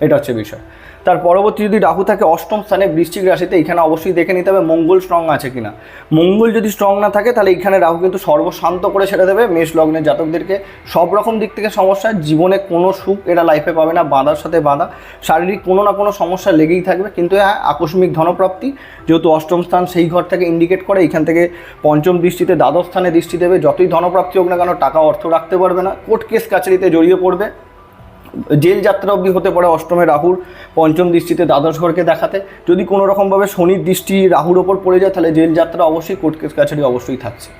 এটা হচ্ছে বিষয়। তার পরবর্তী যদি রাহু থাকে, অষ্টম স্থানে বৃশ্চিক রাশিতে, এখানে অবশ্যই দেখে নিতে হবে মঙ্গল স্ট্রং আছে কিনা। মঙ্গল যদি স্ট্রং না থাকে, তাহলে এখানে রাহু কিন্তু সর্বশান্ত করে ছেড়ে দেবে মেষ লগ্নের জাতকদেরকে। সব রকম দিক থেকে সমস্যা, জীবনে কোনো সুখ এরা লাইফে পাবে না, বাঁধার সাথে বাঁধা। শারীরিক কোনো না কোনো সমস্যা লেগেই থাকবে, কিন্তু হ্যাঁ আকস্মিক ধনপ্রাপ্তি, যেহেতু অষ্টম স্থান সেই ঘর থেকে ইন্ডিকেট করে, এখান থেকে পঞ্চম দৃষ্টিতে দ্বাদশ স্থানে দৃষ্টি দেবে। যতই ধনপ্রাপ্তি হোক না কেন, টাকা অর্থ রাখতে পারবে না। কোর্ট কেস কাছারিতে জড়িয়ে পড়বে। জেল যাত্রা অবধি হতে পারে অষ্টমে রাহুর, পঞ্চম দৃষ্টিতে দ্বাদশ ঘরকে দেখাতে। যদি কোনো রকমভাবে শনির দৃষ্টি রাহুর ওপর পড়ে যায়, তাহলে জেল যাত্রা অবশ্যই কোর্ট কাছারি অবশ্যই থাকছে।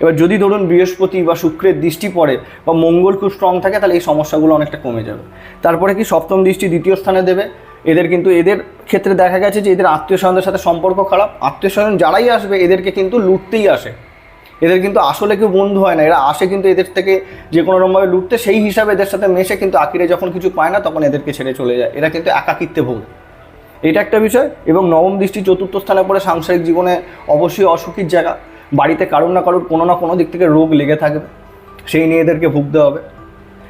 এবার যদি ধরুন বৃহস্পতি বা শুক্রের দৃষ্টি পড়ে বা মঙ্গল খুব স্ট্রং থাকে, তাহলে এই সমস্যাগুলো অনেকটা কমে যাবে। তারপরে কি সপ্তম দৃষ্টি দ্বিতীয় স্থানে দেবে? এদের কিন্তু, এদের ক্ষেত্রে দেখা গেছে যে, এদের আত্মীয় স্বজনদের সাথে সম্পর্ক খারাপ। আত্মীয় স্বজন যারাই আসবে, এদেরকে কিন্তু লুটতেই আসে। এদের কিন্তু আসলে কেউ বন্ধু হয় না। এরা আসে কিন্তু এদের থেকে যে কোনো রকমভাবে লুটতে, সেই হিসাবে এদের সাথে মেশে কিন্তু আখিরে যখন কিছু পায় না, তখন এদেরকে ছেড়ে চলে যায়। এরা কিন্তু একাকিত্বে ভোগে। এটা একটা বিষয়। এবং নবম দৃষ্টি চতুর্থ স্থানে পড়ে সাংসারিক জীবনে অবশ্যই অসুখীর জায়গা। বাড়িতে কারোর না কারোর কোনো না কোনো দিক থেকে রোগ লেগে থাকবে। সেই নিয়ে এদেরকে ভুগতে হবে।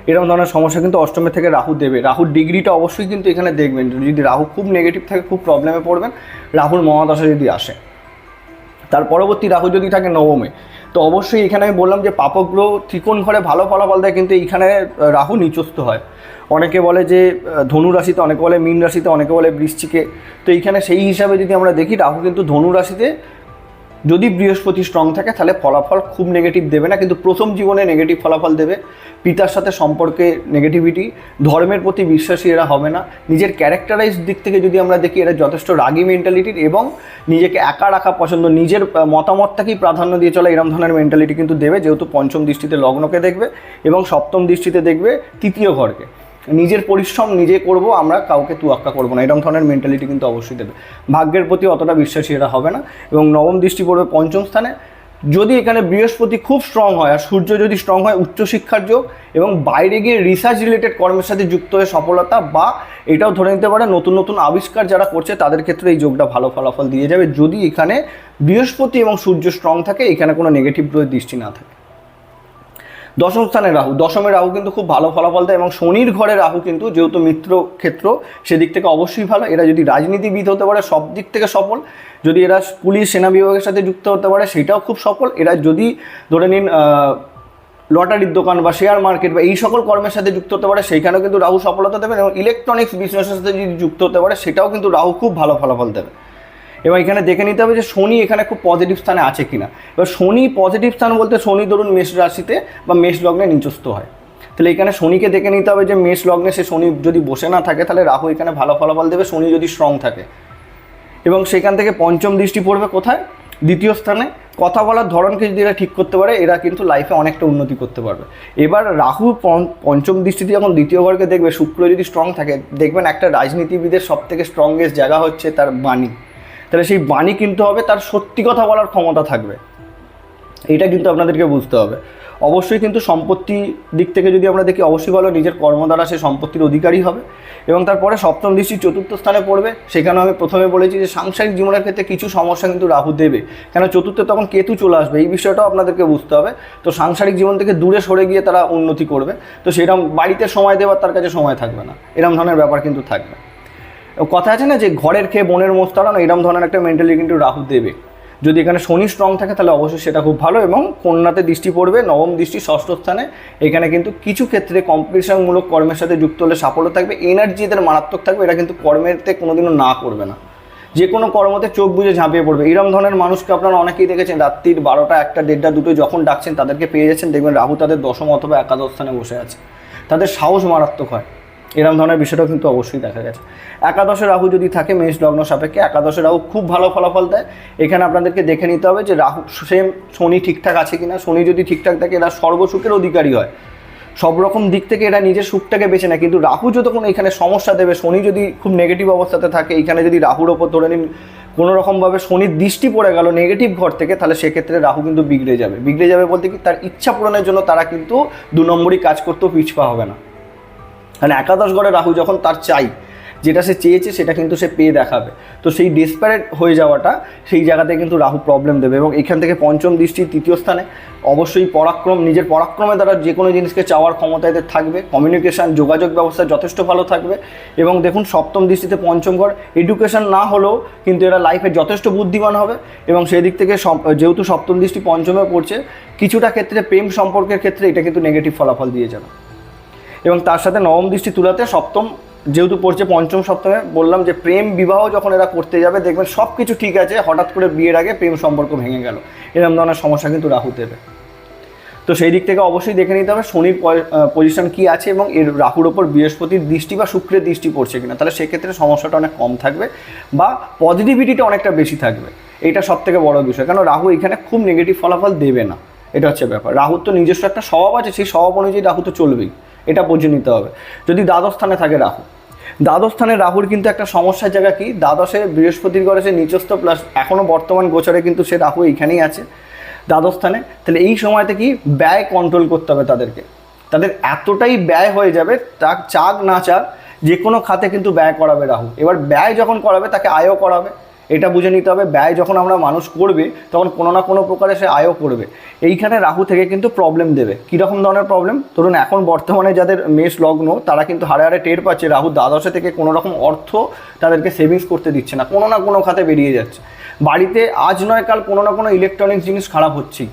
এরকম ধরনের সমস্যা কিন্তু অষ্টমে থেকে রাহু দেবে। রাহুর ডিগ্রিটা অবশ্যই কিন্তু এখানে দেখবেন। যদি রাহু খুব নেগেটিভ থাকে, খুব প্রবলেমে পড়বেন, রাহুর মহাদশা যদি আসে। তার পরবর্তী রাহু যদি থাকে নবমে তো অবশ্যই এখানে আমি বললাম যে পাপগ্রহ ত্রিকোণ ঘরে ভালো ফলাফল দেয়, কিন্তু এইখানে রাহু নিচস্ত হয়। অনেকে বলে যে ধনু রাশিতে, অনেকে বলে মীন রাশিতে, অনেকে বলে বৃশ্চিকে। তো এইখানে সেই হিসাবে যদি আমরা দেখি, রাহু কিন্তু ধনু রাশিতে যদি বৃহস্পতি স্ট্রং থাকে, তাহলে ফলাফল খুব নেগেটিভ দেবে না, কিন্তু প্রথম জীবনে নেগেটিভ ফলাফল দেবে। পিতার সাথে সম্পর্কে নেগেটিভিটি ধর্মের প্রতি বিশ্বাসী এরা হবে না। নিজের ক্যারেক্টারাইজ দিক থেকে যদি আমরা দেখি, এরা যথেষ্ট রাগী মেন্টালিটির এবং নিজেকে একা রাখা পছন্দ। নিজের মতামতটাকেই প্রাধান্য দিয়ে চলা এরম ধরনের মেন্টালিটি কিন্তু দেবে, যেহেতু পঞ্চম দৃষ্টিতে লগ্নকে দেখবে এবং সপ্তম দৃষ্টিতে দেখবে তৃতীয় ঘরকে। নিজের পরিশ্রম নিজে করব, আমরা কাউকে তুয়াক্কা করব না। এরকম ধরনের মেন্টালিটি কিন্তু অবশ্যই দেবে। ভাগ্যের প্রতি অতটা বিশ্বাসী এরা হবে না এবং নবম দৃষ্টি পড়বে পঞ্চম স্থানে। যদি এখানে বৃহস্পতি খুব স্ট্রং হয় আর সূর্য যদি স্ট্রং হয়, উচ্চশিক্ষার যোগ এবং বাইরে গিয়ে রিসার্চ রিলেটেড কর্মের সাথে যুক্ত হয়ে সফলতা বা এটাও ধরে নিতে পারে নতুন নতুন আবিষ্কার যারা করছে, তাদের ক্ষেত্রে এই যোগটা ভালো ফলাফল দিয়ে যাবে। যদি এখানে বৃহস্পতি এবং সূর্য স্ট্রং থাকে, এখানে কোনো নেগেটিভ দৃষ্টি না থাকে। দশম স্থানে রাহু। দশমে রাহু কিন্তু খুব ভালো ফলাফল দেয় এবং শনির ঘরে রাহু কিন্তু যেহেতু মিত্র ক্ষেত্র, সেদিক থেকে অবশ্যই ভালো। এরা যদি রাজনীতিবিদ হতে পারে, সব দিক থেকে সফল। যদি এরা পুলিশ, সেনা বিভাগের সাথে যুক্ত হতে পারে, সেটাও খুব সফল। এরা যদি ধরে নিন লটারির দোকান বা শেয়ার মার্কেট বা এই সকল কর্মের সাথে যুক্ত হতে পারে, সেইখানেও কিন্তু রাহু সফলতা দেবে এবং ইলেকট্রনিক্স বিজনেসের সাথে যদি যুক্ত হতে পারে, সেটাও কিন্তু রাহু খুব ভালো ফলাফল দেবে। এবার এখানে দেখে নিতে হবে যে শনি এখানে খুব পজিটিভ স্থানে আছে কিনা। এবার শনি পজিটিভ স্থান বলতে শনি ধরুন মেষ রাশিতে বা মেষ লগ্নে নিচস্থ হয়। তাহলে এখানে শনিকে দেখে নিতে হবে যে মেষ লগ্নে সে শনি যদি বসে না থাকে, তাহলে রাহু এখানে ভালো ফলাফল দেবে, শনি যদি স্ট্রং থাকে। এবং সেখান থেকে পঞ্চম দৃষ্টি পড়বে কোথায়? দ্বিতীয় স্থানে। কথা বলার ধরনকে যদি এরা ঠিক করতে পারে, এরা কিন্তু লাইফে অনেকটা উন্নতি করতে পারবে। এবার রাহু পঞ্চ- পঞ্চম দৃষ্টিতে যখন দ্বিতীয় ঘরকে দেখবে, শুক্র যদি স্ট্রং থাকে, দেখবেন একটা রাজনীতিবিদের সব থেকে স্ট্রংগেস্ট জায়গা হচ্ছে তার বাণী। তাহলে সেই বাণী কিন্তু হবে, তার সত্যি কথা বলার ক্ষমতা থাকবে। এটা কিন্তু আপনাদেরকে বুঝতে হবে। অবশ্যই কিন্তু সম্পত্তি দিক থেকে যদি আমরা দেখি, অবশ্যই ভালো নিজের কর্ম দ্বারা সে সম্পত্তির অধিকারী হবে এবং তারপরে সপ্তম দৃষ্টি চতুর্থ স্থানে পড়বে। সেখানে আমি প্রথমে বলেছি যে সাংসারিক জীবনের ক্ষেত্রে কিছু সমস্যা কিন্তু রাহু দেবে। কেন চতুর্থে তখন কেতু চলে আসবে, এই বিষয়টাও আপনাদেরকে বুঝতে হবে। তো সাংসারিক জীবন থেকে দূরে সরে গিয়ে তারা উন্নতি করবে। তো সেরকম বাড়িতে সময় দেওয়ার তার কাছে সময় থাকবে না। এরকম ধরনের ব্যাপার কিন্তু থাকবে। কথা আছে না যে ঘরের খেয়ে বনের মোষ তাড়ানো এরকম ধরনের একটা মেন্টালি কিন্তু রাহু দেবে। যদি এখানে শনি স্ট্রং থাকে, তাহলে অবশ্যই সেটা খুব ভালো এবং কন্যাতে দৃষ্টি পড়বে, নবম দৃষ্টি ষষ্ঠ স্থানে। এখানে কিন্তু কিছু ক্ষেত্রে কম্পিটিশনমূলক কর্মের সাথে যুক্ত হলে সাফল্য থাকবে এনার্জি এদের মারাত্মক থাকবে এটা কিন্তু কর্মেরতে কোনোদিনও না করবে না। যে কোনো কর্মতে চোখ বুঝে ঝাঁপিয়ে পড়বে। এরকম ধরনের মানুষকে আপনারা অনেকেই দেখেছেন, রাত্রির বারোটা, একটা, দেড়টা, দুটো যখন ডাকছেন, তাদেরকে পেয়ে যাচ্ছেন, দেখবেন রাহু তাদের দশম অথবা একাদশ স্থানে বসে আছে। তাদের সাহস মারাত্মক হয়। এরকম ধরনের বিষয়টাও কিন্তু অবশ্যই দেখা গেছে। একাদশে রাহু যদি থাকে, মেষ লগ্ন সাপেক্ষে একাদশে রাহু খুব ভালো ফলাফল দেয়। এখানে আপনাদেরকে দেখে নিতে হবে যে রাহু, সেম শনি ঠিকঠাক আছে কি না শনি যদি ঠিকঠাক থাকে, এরা সর্বসুখের অধিকারী হয়। সব রকম দিক থেকে এরা নিজের সুখটাকে বেছে নেয়। কিন্তু রাহু যতক্ষণ এখানে সমস্যা দেবে, শনি যদি খুব নেগেটিভ অবস্থাতে থাকে, এখানে যদি রাহুর ওপর ধরে নিন, কোনো রকমভাবে শনির দৃষ্টি পড়ে গেল নেগেটিভ ঘর থেকে, তাহলে সেক্ষেত্রে রাহু কিন্তু বিগড়ে যাবে। বিগড়ে যাবে বলতে কি, তার ইচ্ছা পূরণের জন্য তারা কিন্তু দু নম্বরই কাজ করতেও পিছপা হবে না। মানে একাদশ গড়ে রাহু যখন তার চাই, যেটা সে চেয়েছে সেটা কিন্তু সে পেয়ে দেখাবে। তো সেই ডেসপারেট হয়ে যাওয়াটা সেই জায়গাতে কিন্তু রাহু প্রবলেম দেবে এবং এখান থেকে পঞ্চম দৃষ্টি তৃতীয় স্থানে। অবশ্যই পরাক্রম, নিজের পরাক্রমে দ্বারা যে কোনো জিনিসকে চাওয়ার ক্ষমতা এদের থাকবে। কমিউনিকেশান যোগাযোগ ব্যবস্থা যথেষ্ট ভালো থাকবে এবং দেখুন সপ্তম দৃষ্টিতে পঞ্চম ঘর এডুকেশন না হলেও কিন্তু এরা লাইফে যথেষ্ট বুদ্ধিমান হবে এবং সেই দিক থেকে যেহেতু সপ্তম দৃষ্টি পঞ্চমে পড়ছে, কিছুটা ক্ষেত্রে প্রেম সম্পর্কের ক্ষেত্রে এটা কিন্তু নেগেটিভ ফলাফল দিয়ে যাবে। এবং তার সাথে নবম দৃষ্টি তুলাতে সপ্তম, যেহেতু পড়ছে পঞ্চম সপ্তমে, বললাম যে প্রেম বিবাহ যখন এরা করতে যাবে, দেখবেন সব কিছু ঠিক আছে, হঠাৎ করে বিয়ের আগে প্রেম সম্পর্ক ভেঙে গেল। এরকম ধরনের সমস্যা কিন্তু রাহু দেবে। তো সেই দিক থেকে অবশ্যই দেখে নিতে হবে শনির পজিশন কি আছে এবং এর রাহুর ওপর বৃহস্পতির দৃষ্টি বা শুক্রের দৃষ্টি পড়ছে কিনা। তাহলে সেক্ষেত্রে সমস্যাটা অনেক কম থাকবে বা পজিটিভিটিটা অনেকটা বেশি থাকবে। এটা সব থেকে বড় বিষয়। কারণ রাহু এখানে খুব নেগেটিভ ফলাফল দেবে না। এটা হচ্ছে ব্যাপার। রাহুর তো নিজস্ব একটা স্বভাব আছে, সেই স্বভাব অনুযায়ী রাহু তো চলবেই। এটা বুঝে নিতে হবে। যদি দ্বাদশ স্থানে থাকে রাহু। দ্বাদশ স্থানে রাহুর কিন্তু একটা সমস্যার জায়গা কি? দ্বাদশে বৃহস্পতির ঘরে সে নিচস্থ প্লাস এখনও বর্তমান গোচরে কিন্তু সে রাহু এইখানেই আছে, দ্বাদশ স্থানে। তাহলে এই সময়তে কি ব্যয় কন্ট্রোল করতে হবে তাদেরকে। তাদের এতটাই ব্যয় হয়ে যাবে তা চাক না চাক যে কোনো খাতে কিন্তু ব্যয় করাবে রাহু। এবার ব্যয় যখন করাবে, তাকে আয়ও করাবে। এটা বুঝে নিতে হবে, ব্যয় যখন আমরা মানুষ করবে, তখন কোনো না কোনো প্রকারে সে আয়ও করবে। এইখানে রাহু থেকে কিন্তু প্রবলেম দেবে। কীরকম ধরনের প্রবলেম ধরুন এখন বর্তমানে যাদের মেষ লগ্ন, তারা কিন্তু হারে হারে টের পাচ্ছে রাহু দ্বাদশে থেকে কোনো রকম অর্থ তাদেরকে সেভিংস করতে দিচ্ছে না, কোনো না কোনো খাতে বেরিয়ে যাচ্ছে। বাড়িতে আজ নয়, কাল কোনো না কোনো ইলেকট্রনিক্স জিনিস খারাপ হচ্ছেই।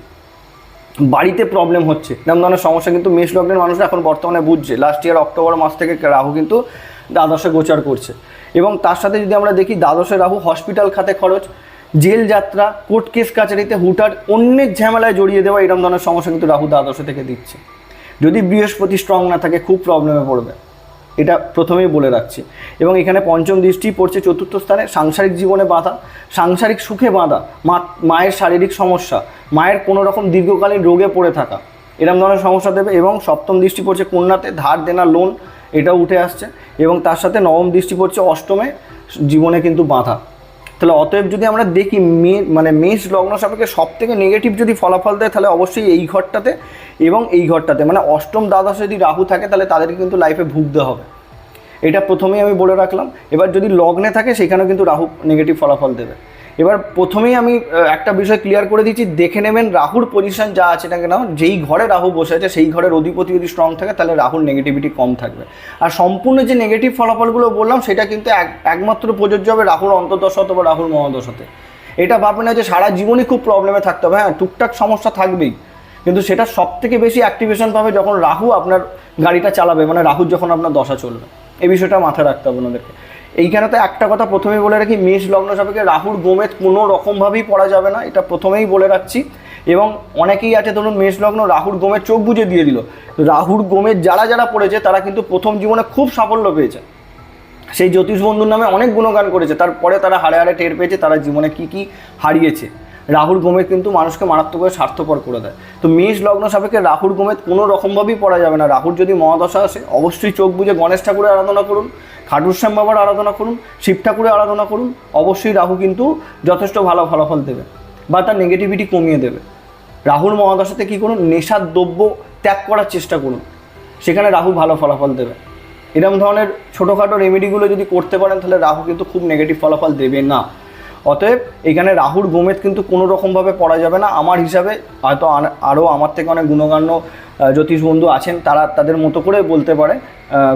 বাড়িতে প্রবলেম হচ্ছে। এরকম ধরনের সমস্যা কিন্তু মেষ লগ্নের মানুষরা এখন বর্তমানে বুঝছে। লাস্ট ইয়ার অক্টোবর মাস থেকে রাহু কিন্তু দ্বাদশে গোচার করছে। এবং তার সাথে যদি আমরা দেখি দ্বাদশে রাহু হসপিটাল খাতে খরচ, জেল যাত্রা কোর্ট কেস কাচারিতে হুটার অন্যের ঝামেলায় জড়িয়ে দেওয়া এরকম ধরনের সমস্যা কিন্তু রাহু দ্বাদশে থেকে দিচ্ছে। যদি বৃহস্পতি স্ট্রং না থাকে, খুব প্রবলেমে পড়বে। এটা প্রথমেই বলে রাখছি। এবং এখানে পঞ্চম দৃষ্টি পড়ছে চতুর্থ স্থানে, সাংসারিক জীবনে বাধা, সাংসারিক সুখে বাধা মায়ের শারীরিক সমস্যা, মায়ের কোনো রকম দীর্ঘকালীন রোগে পড়ে থাকা এরকম ধরনের সমস্যা দেবে। এবং সপ্তম দৃষ্টি পড়ছে কন্যাতে, ধার দেনা লোন এটাও উঠে আসছে এবং তার সাথে নবম দৃষ্টি পড়ছে অষ্টমে, জীবনে কিন্তু বাঁধা। তাহলে অতএব যদি আমরা দেখি মে মানে মেষ লগ্ন সাপেক্ষে সব থেকে নেগেটিভ যদি ফলাফল দেয়, তাহলে অবশ্যই এই ঘরটাতে এবং এই ঘরটাতে মানে অষ্টম দ্বাদশে যদি রাহু থাকে, তাহলে তাদেরকে কিন্তু লাইফে ভুগতে হবে। এটা প্রথমেই আমি বলে রাখলাম। এবার যদি লগ্নে থাকে, সেখানেও কিন্তু রাহু নেগেটিভ ফলাফল দেবে। এবার প্রথমেই আমি একটা বিষয় ক্লিয়ার করে দিচ্ছি, দেখে নেবেন রাহুর পজিশন যা আছে না কেন যেই ঘরে রাহু বসে আছে, সেই ঘরের অধিপতি যদি স্ট্রং থাকে, তাহলে রাহুর নেগেটিভিটি কম থাকবে। আর সম্পূর্ণ যে নেগেটিভ ফলাফলগুলো বললাম, সেটা কিন্তু এক, একমাত্র প্রযোজ্য হবে রাহুর অন্তর্দশত বা রাহুর মহাদশতে। এটা ভাববেন না যে সারা জীবনই খুব প্রবলেমে থাকতে হবে। হ্যাঁ টুকটাক সমস্যা থাকবেই। কিন্তু সেটা সব থেকে বেশি অ্যাক্টিভেশন পাবে যখন রাহু আপনার গাড়িটা চালাবে মানে রাহুর যখন আপনার দশা চলবে। এই বিষয়টা মাথায় রাখতে হবে ওনাদেরকে। এইখানে তো একটা কথা প্রথমেই বলে রাখি, মেষ লগ্ন সাপেক্ষে রাহুর গোমেদ কোনো রকমভাবেই পড়া যাবে না, এটা প্রথমেই বলে রাখছি। এবং অনেকেই আছে, ধরুন মেষ লগ্ন রাহুর গোমের চোখ বুঝে দিয়ে দিল। রাহুর গোমের যারা যারা পড়েছে, তারা কিন্তু প্রথম জীবনে খুব সাফল্য পেয়েছে। সেই জ্যোতিষ বন্ধুর নামে অনেক গুণগান করেছে, তারপরে তারা হারে হারে টের পেয়েছে, তারা জীবনে কি কি হারিয়েছে। রাহুর গোমেদ কিন্তু মানুষকে মারাত্মকভাবে স্বার্থপর করে দেয়। তো মেষ লগ্ন সাপেক্ষে রাহুর গোমেদ কোনো রকমভাবেই পড়া যাবে না। রাহুর যদি মহাদশা আসে, অবশ্যই চোখ বুঝে গণেশ ঠাকুরের আরাধনা করুন খাটুশ্যাম বাবার আরাধনা করুন, শিব ঠাকুরের আরাধনা করুন, অবশ্যই রাহু কিন্তু যথেষ্ট ভালো ফলাফল দেবে বা তার নেগেটিভিটি কমিয়ে দেবে। রাহুর মহাদশাতে কী করুন? নেশার দ্রব্য ত্যাগ করার চেষ্টা করুন। সেখানে রাহু ভালো ফলাফল দেবে। এরকম ধরনের ছোটোখাটো রেমেডিগুলো যদি করতে পারেন, তাহলে রাহু কিন্তু খুব নেগেটিভ ফলাফল দেবে না। অতএব এখানে রাহুর গোমেদ কিন্তু কোনো রকমভাবে পড়া যাবে না। আমার হিসাবে হয়তো আরও আমার থেকে অনেক গুণগান্য জ্যোতিষ বন্ধু আছেন, তারা তাদের মতো করে বলতে পারে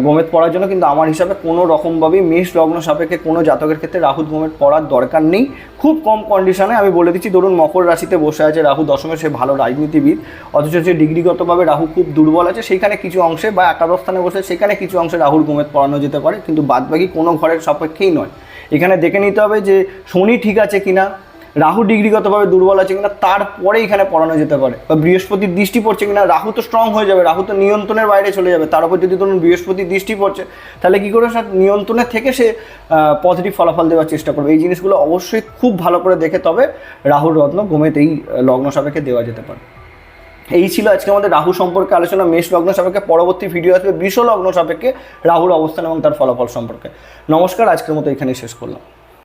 গোমেদ পড়ার জন্য। কিন্তু আমার হিসাবে কোনো রকমভাবেই মেষ লগ্ন সাপেক্ষে কোনো জাতকের ক্ষেত্রে রাহুর গোমেদ পড়ার দরকার নেই। খুব কম কন্ডিশনে আমি বলে দিচ্ছি, ধরুন মকর রাশিতে বসে আছে রাহু দশমে, সে ভালো রাজনীতিবিদ। অথচ যে ডিগ্রিগতভাবে রাহু খুব দুর্বল আছে, সেইখানে কিছু অংশে বা একাদশ স্থানে বসে, সেখানে কিছু অংশে রাহুর গোমেদ পড়ানো যেতে পারে। কিন্তু বাদবাকি কোনো ঘরের সাপেক্ষেই নয়। এখানে দেখে নিতে হবে যে শনি ঠিক আছে কিনা রাহু ডিগ্রিগতভাবে দুর্বল আছে কিনা তারপরে এখানে পড়ানো যেতে পারে। বা বৃহস্পতির দৃষ্টি পড়ছে কিনা রাহু তো স্ট্রং হয়ে যাবে রাহু তো নিয়ন্ত্রণের বাইরে চলে যাবে তার উপর যদি ধরুন বৃহস্পতির দৃষ্টি পড়ছে তাহলে কী করে সে নিয়ন্ত্রণের থেকে সে পজিটিভ ফলাফল দেওয়ার চেষ্টা করবে। এই জিনিসগুলো অবশ্যই খুব ভালো করে দেখে তবে রাহুর রত্ন আহ, লগ্ন সাপেক্ষে দেওয়া যেতে পারে। এই ছিল আজকে আমাদের রাহু সম্পর্কে আলোচনা। মেষ লগ্ন সাপেক্ষে পরবর্তী ভিডিও আসবে। বিশ্ব লগ্ন সাপেক্ষে রাহুর অবস্থান এবং তার ফলাফল সম্পর্কে। নমস্কার, আজকের মতো এখানেই শেষ করলাম।